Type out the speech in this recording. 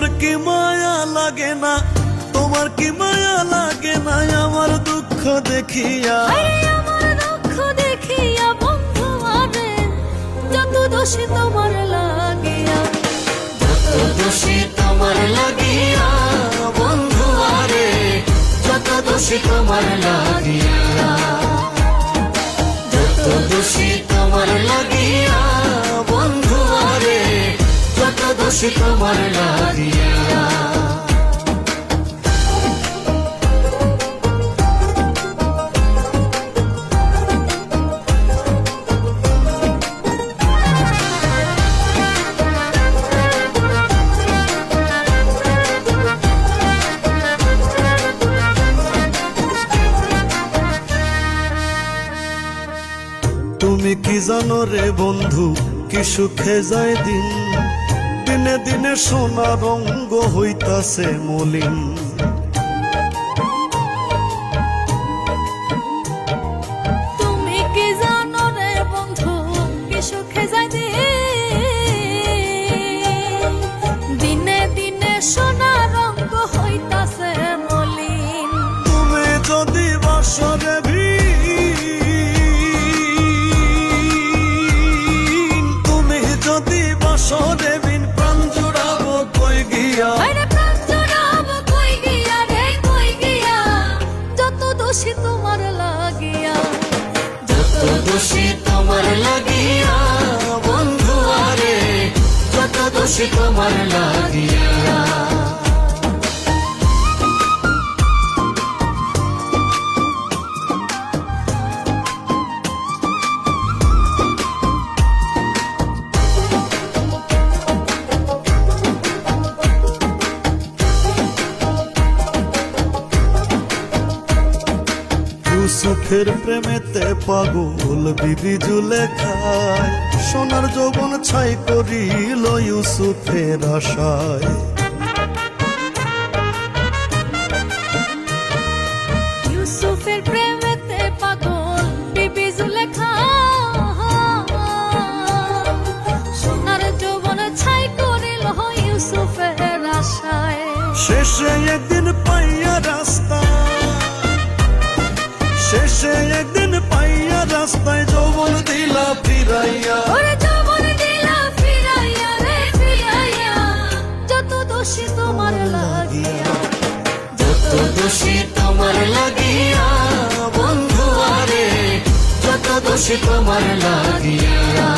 তোমার কি মায়া লাগে না? তোমার কি মায়া লাগে না? আমার দুঃখ দেখিয়া। দোষী তোমার লাগিয়া। যত দোষী তোমার লাগিয়া, বন্ধু আরে, যত দোষী তোমার লাগিয়া। যত দোষী দোষী তোমার লাগিয়া তুমি কি জানো রে বন্ধু কি সুখে যায় দিন? দিনে দিনে সোনা রঙ্গ হইতাছে মলিন। দোষী তোমার লাগিয়া বন্ধু আরে যত দোষী তোমার লাগিয়া। ইউসুফের প্রেমেতে পাগল বিবি জুলে খায়। সোনার যৌবন ছাই করিল ইউসুফের আশায়। ইউসুফের প্রেমেতে পাগল বিবি জুলেখা সোনার যৌবন ছাই করিল ইউসুফের আশায়। শেষে একদিন পাইয়া রাস্তা শেষে একদিন পাইয়া রাস্তায় যৌবন দিলা ফিরাইয়া। যৌবন দিলা ফিরাইয়া রে ফিরাইয়া, যত দোষী তোমার লাগিয়া। যত দোষী তোমার লাগিয়া, বন্ধু আরে, যত দোষী তোমার লাগিয়া।